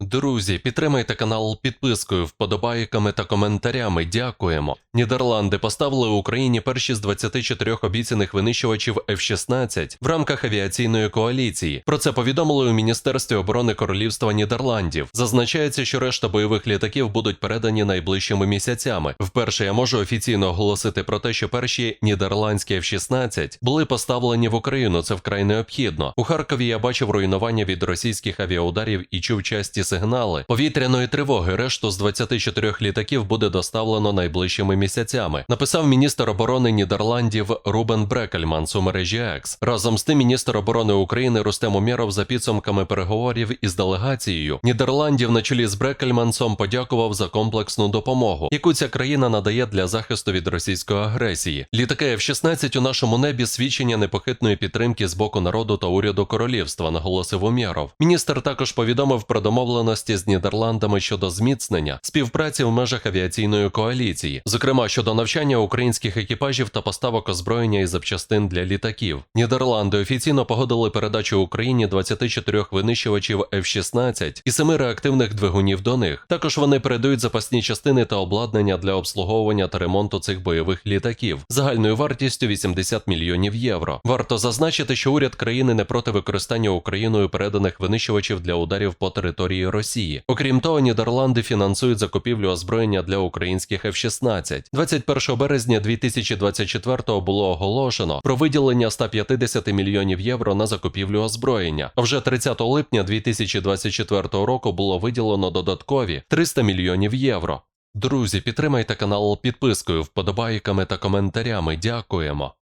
Друзі, підтримайте канал підпискою, вподобайками та коментарями. Дякуємо. Нідерланди поставили Україні перші з 24 обіцяних винищувачів F-16 в рамках авіаційної коаліції. Про це повідомили у Міністерстві оборони Королівства Нідерландів. Зазначається, що решта бойових літаків будуть передані найближчими місяцями. Вперше я можу офіційно оголосити про те, що перші нідерландські F-16 були поставлені в Україну. Це вкрай необхідно. У Харкові я бачив руйнування від російських авіаударів і чув часті сигнали повітряної тривоги. Решту з 24 літаків буде доставлено найближчими місяцями. Написав міністр оборони Нідерландів Рубен Брекельманс у мережі X. Разом з тим, міністр оборони України Рустем Умєров за підсумками переговорів із делегацією Нідерландів на чолі з Брекельмансом подякував за комплексну допомогу, яку ця країна надає для захисту від російської агресії. Літаки F-16 у нашому небі свідчення непохитної підтримки з боку народу та уряду королівства, наголосив Умєров. Міністр також повідомив про домовленості з Нідерландами щодо зміцнення співпраці в межах авіаційної коаліції, зокрема щодо навчання українських екіпажів та поставок озброєння і запчастин для літаків. Нідерланди офіційно погодили передачу Україні 24 винищувачів F-16 і 7 реактивних двигунів до них. Також вони передають запасні частини та обладнання для обслуговування та ремонту цих бойових літаків загальною вартістю 80 мільйонів євро. Варто зазначити, що уряд країни не проти використання Україною переданих винищувачів для ударів по території Росії. Окрім того, Нідерланди фінансують закупівлю озброєння для українських F-16. 21 березня 2024 було оголошено про виділення 150 мільйонів євро на закупівлю озброєння. А вже 30 липня 2024 року було виділено додаткові 300 мільйонів євро. Друзі, підтримайте канал підпискою, вподобайками та коментарями. Дякуємо.